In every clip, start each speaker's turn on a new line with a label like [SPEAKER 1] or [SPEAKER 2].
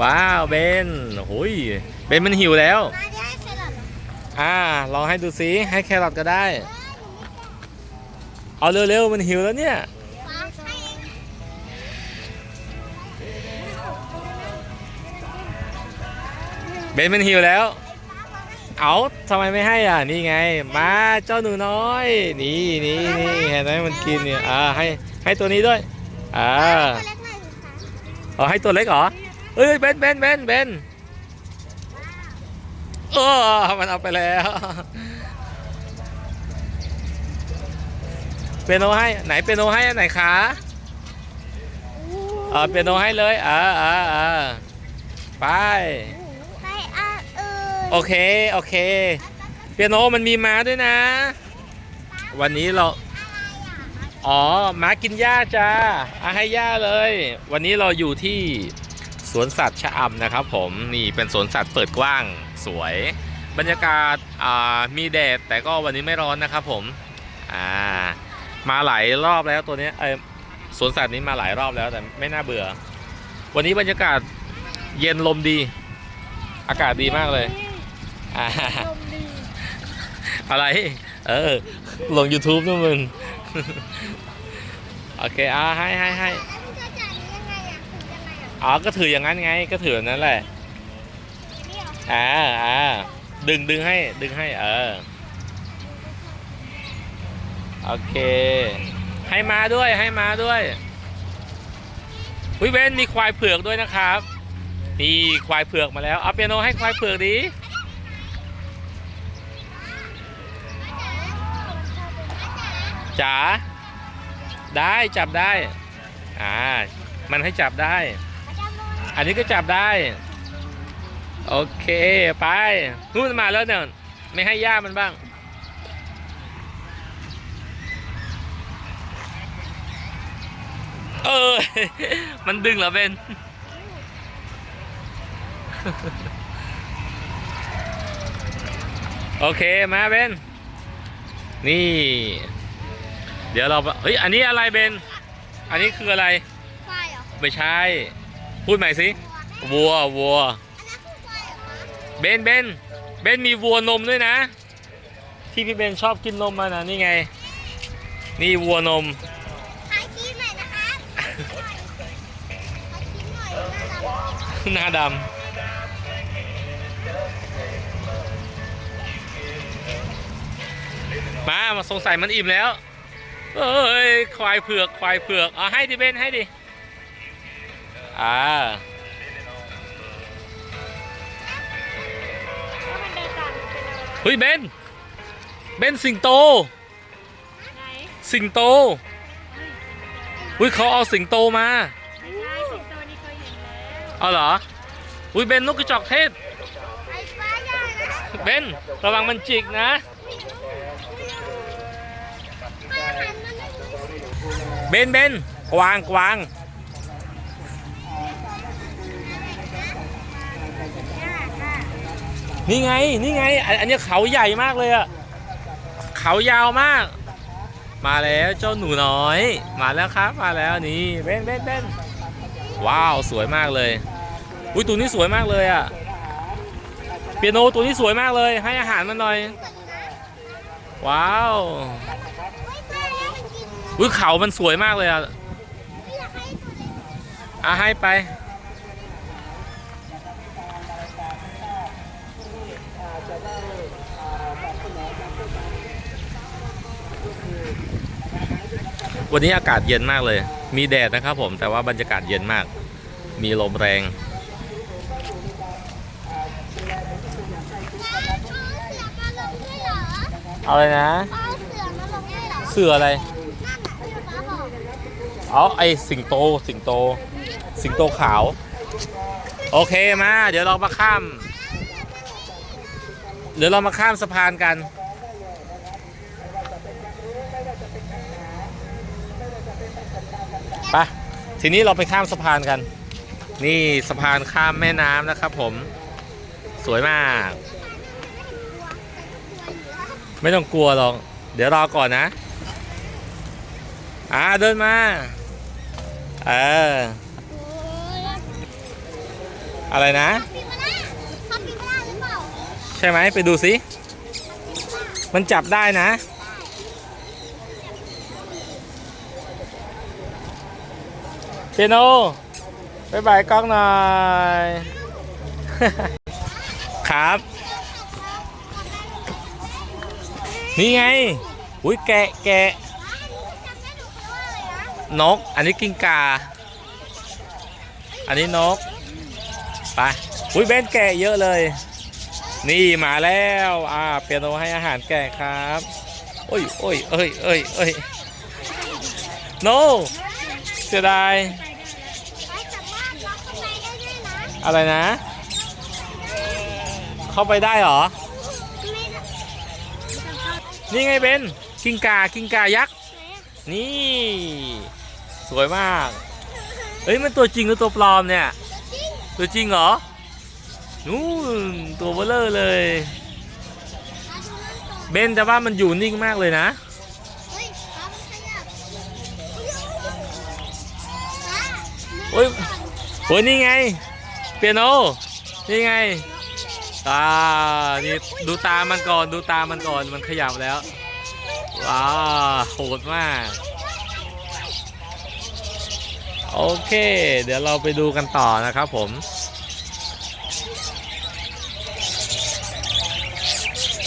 [SPEAKER 1] ว้าวเบนโอ้ยเบนมันหิวแล้ว
[SPEAKER 2] มาได้แครอทเหรอ
[SPEAKER 1] อ่าลองให้ดูซิให้แครอทก็ได้ เอาเร็วๆมันหิวแล้วเนี่ย
[SPEAKER 2] ฟ้าให้เอง
[SPEAKER 1] เบนมันหิวแล้ว เอาทำไมไม่ให้อะนี่ไง มาเจ้าหนูน้อย นี่นี่นี่เห็นไหมมันกินเนี่ยอ่าให้ให้ตัวนี้ด้วยอ่า
[SPEAKER 2] ตัวเล็กหน่อยสิคะ
[SPEAKER 1] เอาให้ตัวเล็กเหรอ เอ้ยเบนเบนเบนเบนเออมันเอาไปแล้วเปียโนให้ไหนเปียโนให้อันไหนคะเออเปียโนให้เลยอ่าอ่าอ่าไป
[SPEAKER 2] ให้อาเออ
[SPEAKER 1] โอเคโอเคเปียโนมันมีม้าด้วยนะ วันนี้เราอ๋อม้ากินหญ้าจ้าอาให้หญ้าเลย วันนี้เราอยู่ที่ สวนสัตว์ชะอำนะครับผมนี่เป็นสวนสัตว์เปิดกว้างสวย บรรยากาศอ่ามีแดดแต่ก็วันนี้ไม่ร้อนนะครับผมอ่ามาหลายรอบแล้วตัวเนี้ยเออสวนสัตว์นี้มาหลายรอบแล้วแต่ไม่น่าเบื่อ วันนี้บรรยากาศเย็นลมดี อากาศดีมากเลยอ่า
[SPEAKER 2] ลมดี
[SPEAKER 1] อะไร เออลง YouTube นู่นมึง โอเคอ่าให้ให้ให้
[SPEAKER 2] อ๋อ
[SPEAKER 1] ก็ถืออย่างนั้นไงก็ถือแบบนั้นแหละ
[SPEAKER 2] อ
[SPEAKER 1] อ่าอ่าดึงดึงให้ดึงให้เออโอเค ให้มาด้วยให้มาด้วยวิเวนมีควายเผือกด้วยนะครับนี่ควายเผือกมาแล้วเอาเปียโนให้ควายเผือกดีจ๋าได้จับได้ อ่า มันให้จับได้ อันนี้ก็จับได้ โอเคไปนู่นมาแล้วเนี่ยไม่ให้ย่ามันบ้าง เออ มันดึงเหรอเบนโอเคมาเบนนี่ เดี๋ยวเราเฮ้ยอันนี้อะไรเบน อันนี้คืออะไร
[SPEAKER 2] ควายเหรอ
[SPEAKER 1] ไม่ใช่ พูดใหม่สิวัววัว
[SPEAKER 2] อันนั้นคือควายเหรอคะ
[SPEAKER 1] เบนเบนเบนมีวัวนมด้วยนะ ที่พี่เบนชอบกินนมมันนะนี่ไง นี่วัวนม
[SPEAKER 2] ขายครีมหน่อยนะคะขายครีมหน่อยขายครีมหน่อยน่ารัก
[SPEAKER 1] หน้าดำมามาสงสัยมันอิ่มแล้ว เอ้ย ควายเผือก ควายเผือก เอาให้ดิเบนให้ดิ อ่า
[SPEAKER 2] แล้วมันเดินตามเป็นอะไร
[SPEAKER 1] เฮ้ยเบน เบนสิงโต
[SPEAKER 2] ไหน
[SPEAKER 1] สิงโตอุ้ยเขาเอาสิงโตมา
[SPEAKER 2] ไม่ใช่สิงโตนี่เคยเห็นแล้ว
[SPEAKER 1] เอาเหรอ อุ้ยเบนนกกระจอกเทศ
[SPEAKER 2] ไอ้ฟ้าใหญ่นะ
[SPEAKER 1] เบนระวังมันจิกนะ
[SPEAKER 2] ป้าหันมาหน่อย
[SPEAKER 1] เบนเบนกวางกวาง นี่ไง นี่ไง อันนี้เขาใหญ่มากเลยอะเขายาวมาก มาแล้วเจ้าหนูน้อย มาแล้วครับ มาแล้วนี่เบนเบนเบนว้าวสวยมากเลย อุ้ยตัวนี้สวยมากเลยอะเปียโนตัวนี้สวยมากเลย ให้อาหารมันหน่อย ว้าวอุ้ยเขามันสวยมากเลยอะ
[SPEAKER 2] ไม่อยากให้ตัวเล็ก
[SPEAKER 1] อะให้ไป วันนี้อากาศเย็นมากเลย มีแดดนะครับผมแต่ว่าบรรยากาศเย็นมาก มีลมแรง
[SPEAKER 2] เอาเลย
[SPEAKER 1] นะ
[SPEAKER 2] เสือมาลงด้เหรอ
[SPEAKER 1] เสืออะไร
[SPEAKER 2] อก
[SPEAKER 1] เอาไอสิงโตสิงโต สิงโตขาว โอเคมา เดี๋ยวเรามาข้าม เดี๋ยวเรามาข้ามสะพานกัน ไปทีนี้เราไปข้ามสะพานกัน นี่สะพานข้ามแม่น้ำนะครับ ผมสวยมาก ไม่ต้องกลัวหรอกเดี๋ยวรอก่อนนะอ่าเดินมาเออ
[SPEAKER 2] โอ้ย
[SPEAKER 1] อะไรนะ
[SPEAKER 2] ปีมาได้ทำปีมาได้หรือเปล่า
[SPEAKER 1] ใช่ไหมไปดูสิมันจับได้นะ เปียโนบายบายกล้องหน่อย ครับ นี่ไง อุ้ยแกะแกะ
[SPEAKER 2] น
[SPEAKER 1] ก อันนี้กิ้งกา อันนี้นก ไป อุ้ยเบนแกะเยอะเลย นี่มาแล้ว อ่า เปียโนให้อาหารแกะครับโอ้ยโอ้ยเอ้ยเอ้ยเอ้ยโนเสียดาย
[SPEAKER 2] ไปสามารถล็อกข้างในได้ด้วยนะ
[SPEAKER 1] อะไรนะ เข้าไปได้เหรอ นี่ไงเบนกิ้งกากิ้งกายักษ์ นี่ สวยมาก เอ้ยมันตัวจริงหรือตัวปลอมเนี่ย ตัวจริงเหรอ นู่นตัวเบลเลอร์เลย
[SPEAKER 2] เบ
[SPEAKER 1] นแต่ว่ามันอยู่นิ่งมากเลยนะ
[SPEAKER 2] เฮ้ยขามันขยับขา
[SPEAKER 1] โอ้ยโอ้ยนี่ไง เปียโนนี่ไงอ่านี่ดูตามันก่อนดูตามันก่อนมันขยับแล้วว้าโหดมาก โอเค เดี๋ยวเราไปดูกันต่อนะครับผม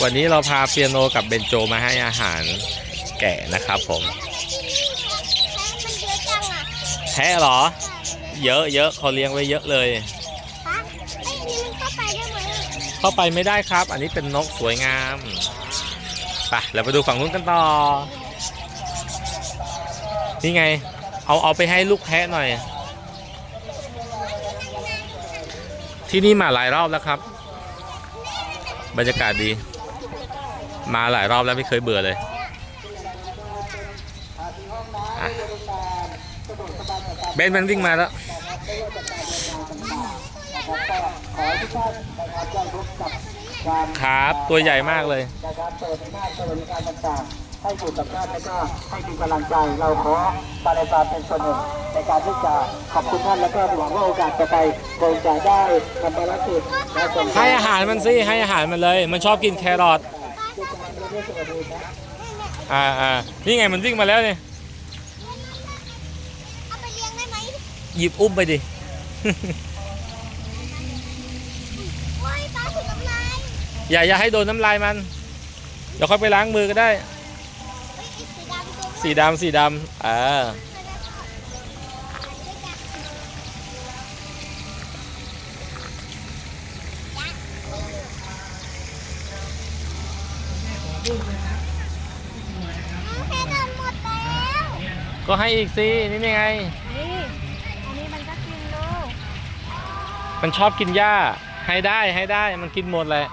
[SPEAKER 1] วันนี้เราพาเปียโนกับเบนโจมาให้อาหารแกะนะครับผมแพะเหรอ เยอะเยอะเขาเลี้ยงไว้เยอะเลย
[SPEAKER 2] ฮะไอ้นี่มันเข้าไปได้ไหมอะ
[SPEAKER 1] เข้าไปไม่ได้ครับ อันนี้เป็นนกสวยงามไปเราไปดูฝั่งนู้นกันต่อ นี่ไง เอาเอาไปให้ลูกแพะหน่อย ที่นี่มาหลายรอบแล้วครับ บรรยากาศดี มาหลายรอบแล้วไม่เคยเบื่อเลยเบนมันวิ่งมาแล้ว ครับตัวใหญ่มากเลย
[SPEAKER 3] นะครับเปิดหน้าสวัสดิการต่างๆให้อยู่กับท่านแล้วก็ให้มีกำลังใจเราขอบารายการเป็นส่วนหนึ่งในการที่จะขอบคุณท่านแล้วก็หวังว่าโอกาสต่อไปคงจะได้ทำภารกิจและส่ง
[SPEAKER 1] ให้อาหารมันสิให้อาหารมันเลย มันชอบกินแครอทอ่าอ่านี่ไงมันวิ่งมาแล้วเนี่ย
[SPEAKER 2] เอาไปเลี้ยงได้ไหม
[SPEAKER 1] หยิบอุ้มไปดิ
[SPEAKER 2] โอ้ยปลาถูกน้ำลาย
[SPEAKER 1] อย่าอย่าให้โดนน้ำลายมัน เดี๋ยวค่อยไปล้างมือก็ได้
[SPEAKER 2] เฮ้ยไอ้สีดำตัว
[SPEAKER 1] สีดำสีดำอ่า
[SPEAKER 2] แค่เดินหมดแล้ว
[SPEAKER 1] ก็ให้อีกสินี่ไง
[SPEAKER 2] นี่อันนี้มันก็กินลูก
[SPEAKER 1] มันชอบกินหญ้า ให้ได้ให้ได้มันกินหมดแหละ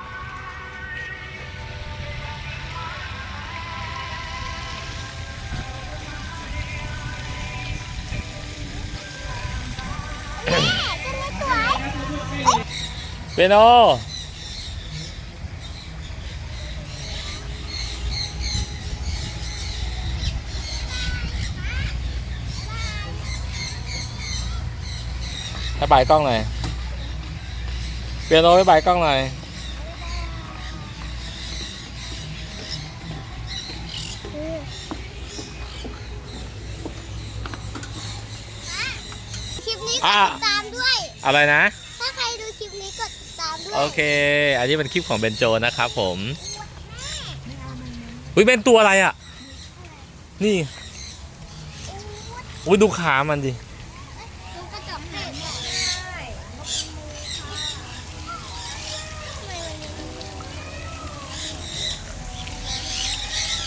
[SPEAKER 1] เปียโนไปบ่ายกล้องหน่อยเปียโนไปบ่ายกล้องหน่อย
[SPEAKER 2] คลิปนี้ก
[SPEAKER 1] อะ
[SPEAKER 2] ดติดตามด้วย
[SPEAKER 1] อะไรนะ โอเค อันนี้เป็นคลิปของเบนโจนะครับผมอุ้ยเป็นตัวอะไรอะ นี่อุ้ยดูขามันดิ
[SPEAKER 2] ดูกระจกให้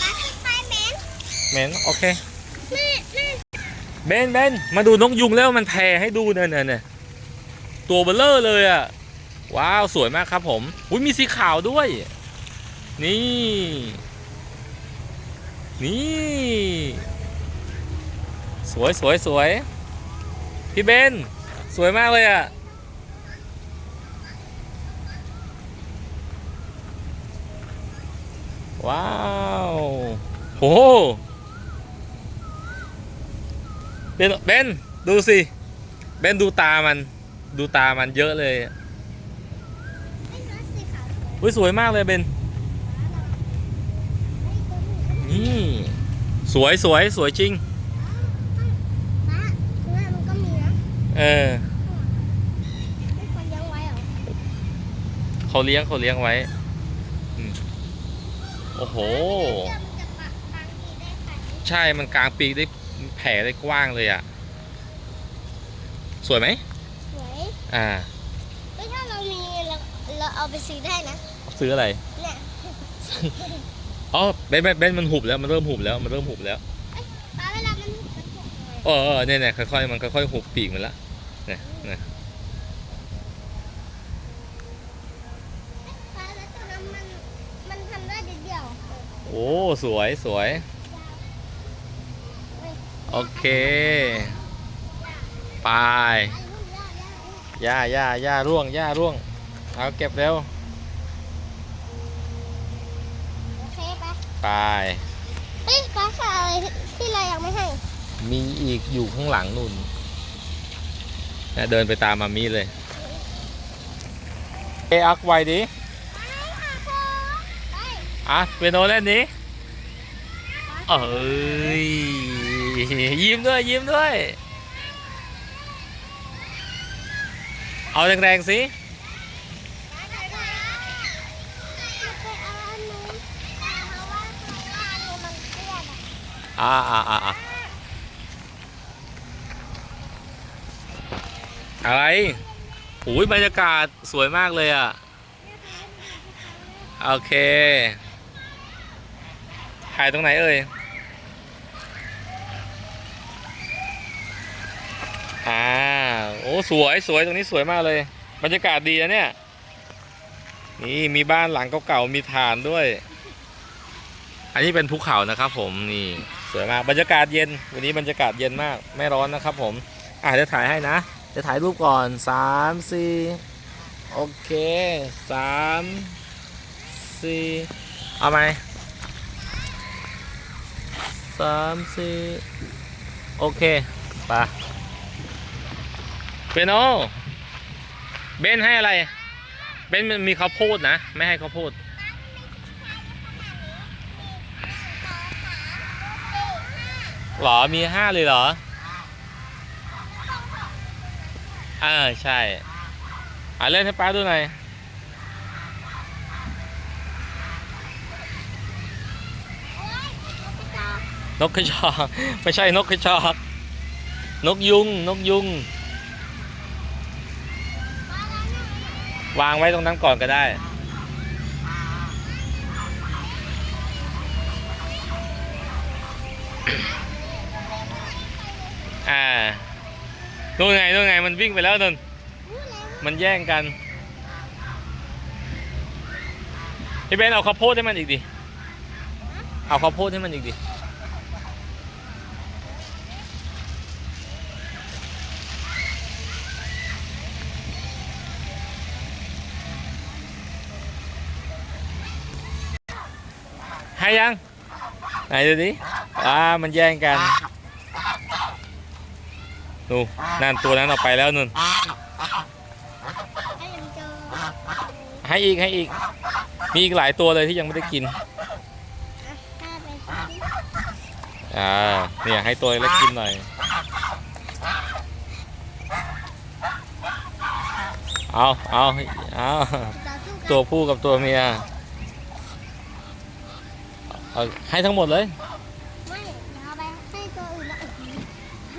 [SPEAKER 2] ปลาขึ้นไปเหม็น
[SPEAKER 1] เหม็นโอเค
[SPEAKER 2] แม่แม่
[SPEAKER 1] เบนเบนมาดูนกยุงแล้วมันแผ่ให้ดูเนี่ยเนี่ยเนี่ยตัวเบลเลอร์เลยอะ ว้าว สวยมากครับผม อุ้ยมีสีขาวด้วย นี่ นี่ สวยสวยสวยพี่เบน สวยมากเลยอะ ว้าวโหเบนเบนดูสิ เบนดูตามัน ดูตามันเยอะเลย
[SPEAKER 2] ไม่น้อยสีขาวสวย
[SPEAKER 1] อุ้ยสวยมากเลยเบน
[SPEAKER 2] เฮ้ยตัวนี้ก็มี
[SPEAKER 1] นี่สวยสวยสวยจริง
[SPEAKER 2] ฟ้าข้างหน้ามันก็มีนะ
[SPEAKER 1] เออ
[SPEAKER 2] ไม่ควรเลี้ยงไว้เหรอ
[SPEAKER 1] เขาเลี้ยงเขาเลี้ยงไว้อืมโอ้โห
[SPEAKER 2] เดี๋ยวมันจะปะบางทีได้ค่ะ
[SPEAKER 1] ใช่มันกลางปีกได้แผ่ได้กว้างเลยอะ สวยไหม
[SPEAKER 2] สวย
[SPEAKER 1] อ่า
[SPEAKER 2] เฮ้ยถ้าเรามีเราเราเอาไปซื้อได้นะ
[SPEAKER 1] ซื้ออะไร
[SPEAKER 2] เนี่ย
[SPEAKER 1] อ๋อเบนเบนเบนมันหุบแล้วมันเริ่มหุบแล้วมันเริ่มหุบแล้ว
[SPEAKER 2] ฟ้าเวลามันมันตกหน่อย
[SPEAKER 1] เออเออเนี่ยเนี่ยค่อยๆมันค่อยๆหุบปีกมันละเนี่ยเนี่ย
[SPEAKER 2] ฟ้าแล้วตอนนั้นมันมันทำได้นิดเดียว
[SPEAKER 1] โอ้สวยสวยโอเค ไป
[SPEAKER 2] ย่าย่าย่า
[SPEAKER 1] ย่าย่าย่าร่วงย่าร่วง เอาเก็บเร็ว
[SPEAKER 2] ไป
[SPEAKER 1] ไป
[SPEAKER 2] เฮ้ยฟ้าขาอะไรที่เรายังไม่ให้
[SPEAKER 1] มีอีกอยู่ข้างหลังนู่นเนี่ยเดินไปตามมามีเลย เออักไวดิ
[SPEAKER 2] ไป
[SPEAKER 1] อะเปียโนเล่นนี้เอ้ยยิ้มด้วยยิ้มด้วย เอาแรงๆสิ อ่าอ่าอ่าอะไรโอ้ยบรรยากาศสวยมากเลยอะ โอเค ถ่ายตรงไหนเอ่ย อ่า โอ้สวยสวยตรงนี้สวยมากเลย บรรยากาศดีนะเนี่ย นี่มีบ้านหลังเก่าๆ มีฐานด้วย อันนี้เป็นภูเขานะครับผม นี่ สวยมาก บรรยากาศเย็น วันนี้บรรยากาศเย็นมาก ไม่ร้อนนะครับผม อะจะถ่ายให้นะ จะถ่ายรูปก่อนสามสี่โอเคสามสี่เอาไหมสามสี่โอเคไปะเบนโอเบนให้อะไร เบนมันมีข้าวโพดนะ ไม่ให้ข้าวโพด หรอ มีห้าเลยเหรอ เออใช่ อะเล่นให้ป้าดูหน่อย นกกระจอกไม่ใช่นกกระจอก นกยุง นกยุง วางไว้ตรงนั้นก่อนก็ได้ อ่านู่นไงนู่นไงมันวิ่งไปแล้วนู่นมันแย่งกันพี่เบนเอาข้าวโพดให้มันอีกดิ เอาข้าวโพดให้มันอีกดิ ให้ยัง ไหนดูดิ อ่า มันแย่งกัน ดูนั่นตัวนั้นออกไปแล้วนุ่น
[SPEAKER 2] ให้มันเจอ
[SPEAKER 1] ให้อีกให้อีก มีอีกหลายตัวเลยที่ยังไม่ได้กิน
[SPEAKER 2] ถ้าไป
[SPEAKER 1] อ่าเนี่ยให้ตัวเล็กกินหน่อยเอาเอาเอา
[SPEAKER 2] ต่อสู้กัน
[SPEAKER 1] ตัวผู้กับตัวเมียเอาให้ทั้งหมดเลย
[SPEAKER 2] ไม่เดี๋ยวเอาไปให้ตัวอื่นแล้ว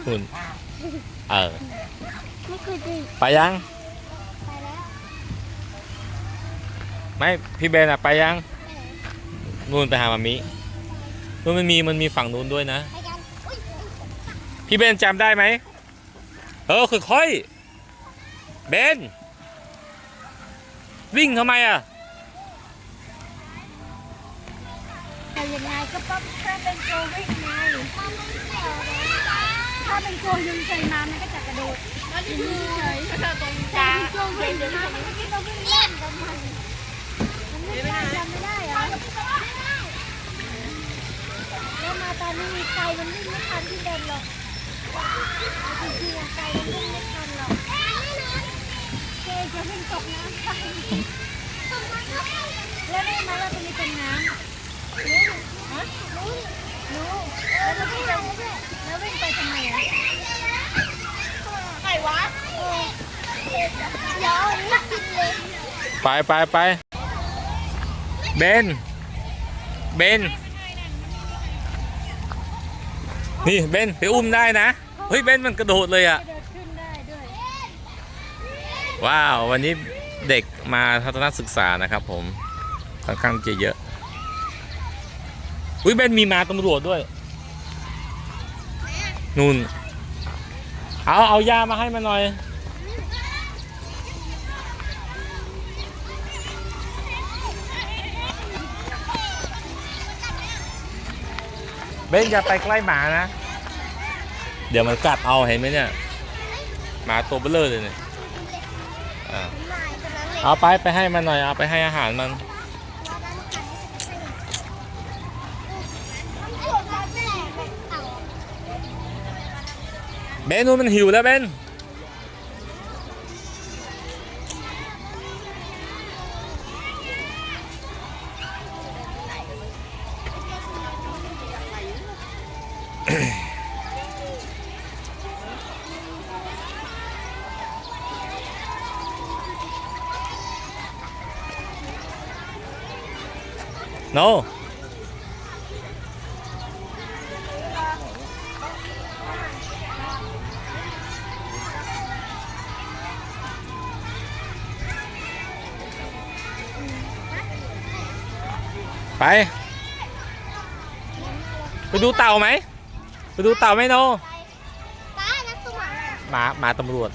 [SPEAKER 1] หุ่น เออ
[SPEAKER 2] ไม่เคยดี
[SPEAKER 1] ไปยัง
[SPEAKER 2] ไปแล้ว
[SPEAKER 1] ไม่ พี่เบนอะไปยัง
[SPEAKER 2] ไปไหน
[SPEAKER 1] นู่นไปหามามินู่นมันมีมันมีฝั่งนู้นด้วยนะ
[SPEAKER 2] ไปกันอุ้ย
[SPEAKER 1] พี่เบนจำได้ไหม เออค่อยๆเบน วิ่งทำไมอะ
[SPEAKER 2] แต่ยังไงก็ต้องถ้าเป็นตัววิ่งไง ถ้าเป็นตัวยุงใจมามันก็จะกระโดดก็จะยืนเฉยก็จะตรงกลางตัววิ่งมามันก็ต้องวิ่งเล่นกับมันมันไม่ได้จำไม่ได้เหรอแล้วมาตอนนี้มีไฟมันวิ่งไม่ทันที่เดินหรอกจริงๆอะไฟมันวิ่งไม่ทันหรอกเลยจะวิ่งตกน้ำไปแล้วได้ไหมว่าตรงนี้เป็นน้ำฮะรู้ รู้แล้วมันวิ่งไปแล้ววิ่งไปทำไมอะไหนวะเออเดี๋ยวนี่กินเลย
[SPEAKER 1] ไปไปไปเบน เบน นี่เบนไปอุ้มได้นะ เฮ้ยเบนมันกระโดดเลยอะ
[SPEAKER 2] เดินขึ้นได้ด้วย
[SPEAKER 1] ว้าว วันนี้เด็กมาทัศนศึกษานะครับผมค่อนข้างจะเยอะ อุ้ยเบนมีมาตำรวจด้วย นู่น เอาเอายามาให้มาหน่อย เบนอย่าไปใกล้หมานะ เดี๋ยวมันกัดเอาเห็นไหมเนี่ย หมาตัวเบลเลอร์เลยเนี่ย อ่า เอาไปไปให้มันหน่อย เอาไปให้อาหารมัน เบนนู้นมันหิวแล้วเบน no ไป ไปดูเต่าไหม ไปดูเต่าไหมโน
[SPEAKER 2] ป้านั่นคือหมา
[SPEAKER 1] หมาหมาตำรวจ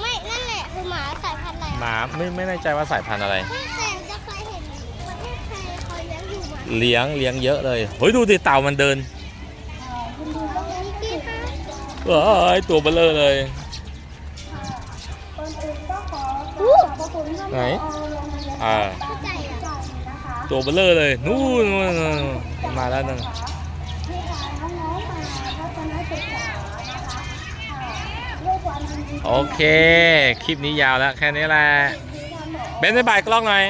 [SPEAKER 2] ไม่นั่นแหละคือหมาสายพันธุ์อะไร
[SPEAKER 1] หมาไม่ไม่แน่ใจว่าสายพันธุ์อะไร
[SPEAKER 2] ไม่แต่จะเคยเห็นประเทศไทยเขาเลี้ยงอยู่หมา
[SPEAKER 1] เลี้ยงเลี้ยงเยอะเลย เฮ้ยดูดิเต่ามันเดิน
[SPEAKER 2] คุณดูตรงนี้า
[SPEAKER 1] เอ้ยตัวเบลเลอร์เลยไหนอ่า
[SPEAKER 2] เข้าใจอะ
[SPEAKER 1] ตัวเบลเลอร์เลย นู่นมาแล้วนึงโอเค คลิปนี้ยาวแล้ว แค่นี้แหละ เบนบายบายกล้องหน่อย